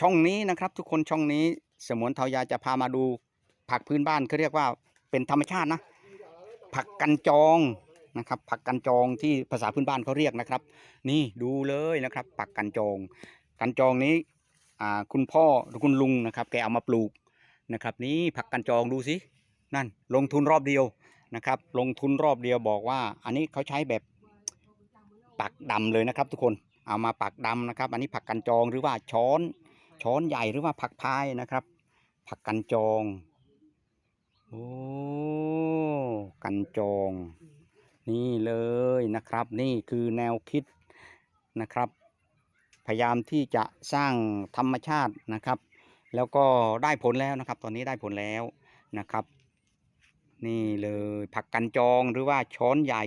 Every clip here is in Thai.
ช่องนี้นะครับทุกคนช่องนี้สมวนเทายาจะพามาดูผักพื้นบ้านเขาเรียกว่าเป็นธรรมชาตินะ ผักกันจองนะครับผักกันจองที่ภาษาพื้นบ้านเขาเรียกนะครับ นี่ดูเลยนะครับผักกันจอง กันจองนี้คุณพ่อหรือคุณลุงนะครับ แกเอามาปลูกนะครับ นี่ผักกันจองดูสินั่นลงทุนรอบเดียวนะครับ ลงทุนรอบเดียวบอกว่า อันนี้เขาใช้แบบปักดำเลยนะครับทุกคน เอามาปักดำนะครับ อันนี้ผักกันจองหรือว่าช้อน ช้อนใหญ่หรือว่าผักพายนะครับ ผักกันจองโอ้กันจอง นี่เลยนะครับ นี่คือแนวคิดนะครับ พยายามที่จะสร้างธรรมชาตินะครับ แล้วก็ได้ผลแล้วนะครับ ตอนนี้ได้ผลแล้วนะครับ นี่เลยผักกันจองหรือว่าช้อนใหญ่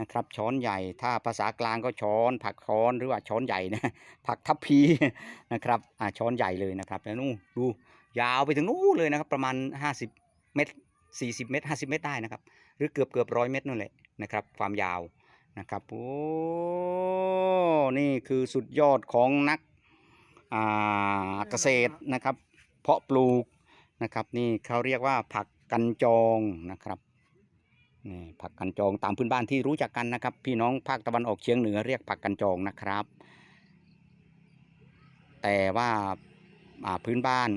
นะครับ ช้อนใหญ่ ถ้าภาษากลางก็ช้อน ผักช้อนหรือว่าช้อนใหญ่นะผักทับพีนะครับอ่าช้อนใหญ่เลยนะครับแล้วนู่ดูยาวไปถึงนู้นเลยนะครับ ประมาณ 50 เมตร 40 เมตร 50 เมตรได้นะครับ หรือเกือบเกือบร้อยเมตรนั่นแหละนะครับ ความยาวนะครับโอ้นี่คือสุดยอดของนักอ่าเกษตรนะครับ เพาะปลูกนะครับนี่เขาเรียกว่าผักกันจองนะครับ นี่ผักกันจองตามพื้นบ้านที่รู้จักกันนะครับ พี่น้องภาคตะวันออกเฉียงเหนือเรียกผักกันจองนะครับ แต่ว่าพื้นบ้าน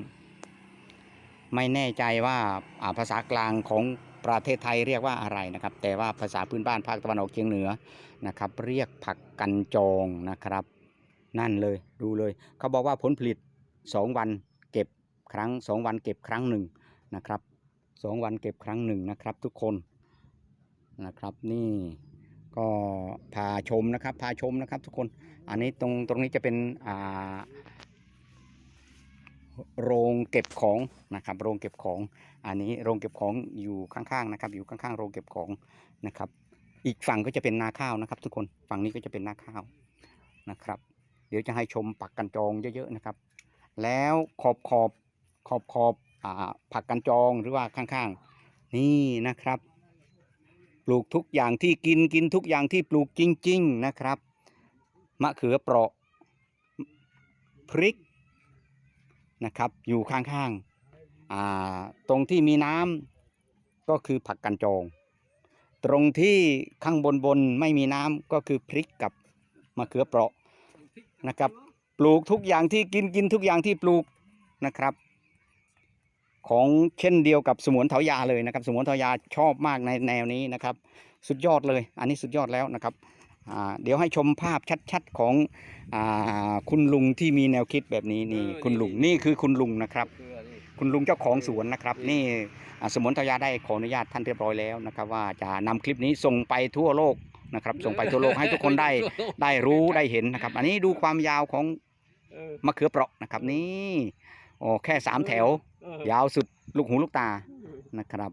ไม่แน่ใจว่าภาษากลางของประเทศไทยเรียกว่าอะไรนะครับ แต่ว่าภาษาพื้นบ้านภาคตะวันออกเฉียงเหนือนะครับ เรียกผักกันจองนะครับ นั่นเลยดูเลย เขาบอกว่าผลผลิต 2 วันเก็บครั้ง 2 วันเก็บครั้งหนึ่งนะครับสองวันเก็บครั้งหนึ่งนะครับ ทุกคน นะครับ นี่ก็พาชมนะครับ พาชมนะครับทุกคน อันนี้ตรงตรงนี้จะเป็นอ่าโรงเก็บของนะครับ โรงเก็บของ อันนี้โรงเก็บของอยู่ข้างๆนะครับ อยู่ข้างๆ โรงเก็บของนะครับ อีกฝั่งก็จะเป็นนาข้าวนะครับ ทุกคน ฝั่งนี้ก็จะเป็นนาข้าวนะครับ เดี๋ยวจะให้ชมปักกันจองเยอะๆนะครับ แล้วขอบขอบขอบขอบผักกันจองหรือว่าข้างๆ นี่นะครับ ลูกทุกอย่างที่กินกินทุกอย่างที่ปลูกจริง ๆ นะครับ มะเขือเปราะพริกนะครับ อยู่ข้างๆตรงที่มีน้ำก็คือผักกันจองตรงที่ข้างบนบนไม่มีน้ำก็คือพริกกับมะเขือเปราะนะครับ ปลูกทุกอย่างที่กินกินทุกอย่างที่ปลูกนะครับ ของเช่นเดียวกับสมุนเถายาเลยนะครับ สมุนเถายาชอบมากในแนวนี้นะครับ สุดยอดเลย อันนี้สุดยอดแล้วนะครับอ่าเดี๋ยวให้ชมภาพชัดๆของอ่าคุณลุงที่มีแนวคิดแบบนี้นี่เออคุณลุงนี่นี่คือคุณลุงนะครับเกลือนี่คุณลุงเจ้าของสวนนะครับ นี่อ่าสมุนทยาได้ขออนุญาตท่านเรียบร้อยแล้วนะครับ ว่าจะนำคลิปนี้ส่งไปทั่วโลกนะครับ ส่งไปทั่วโลกให้ทุกคนได้ได้รู้ได้เห็นนะครับ อันนี้ดูความยาวของเออมะเขือเปราะนะครับ นี่โอ้แค่สามแถวเออ ยาวสุดลูกหูลูกตานะครับ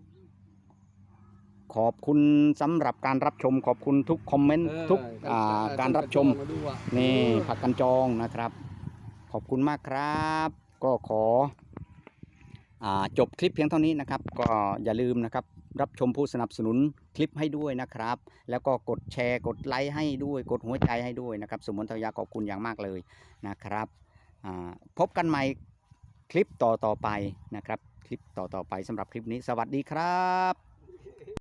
ขอบคุณสำหรับการรับชม ขอบคุณทุกคอมเมนต์เออทุกเออ่าอการรับชมมาดูอะนี่ผักกันจองนะครับ ขอบคุณมากครับ ก็ขออาจบคลิปเพียงเท่านี้นะครับ ก็อย่าลืมนะครับ รับชมผู้สนับสนุนคลิปให้ด้วยนะครับ แล้วก็กดแชร์กดไลค์ให้ด้วย กดหัวใจให้ด้วยนะครับ สมุนทยาขอบคุณอย่างมากเลยนะครับอ่าพบกันใหม่ คลิปต่อต่อไปนะครับ คลิปต่อต่อไปสำหรับคลิปนี้ สวัสดีครับ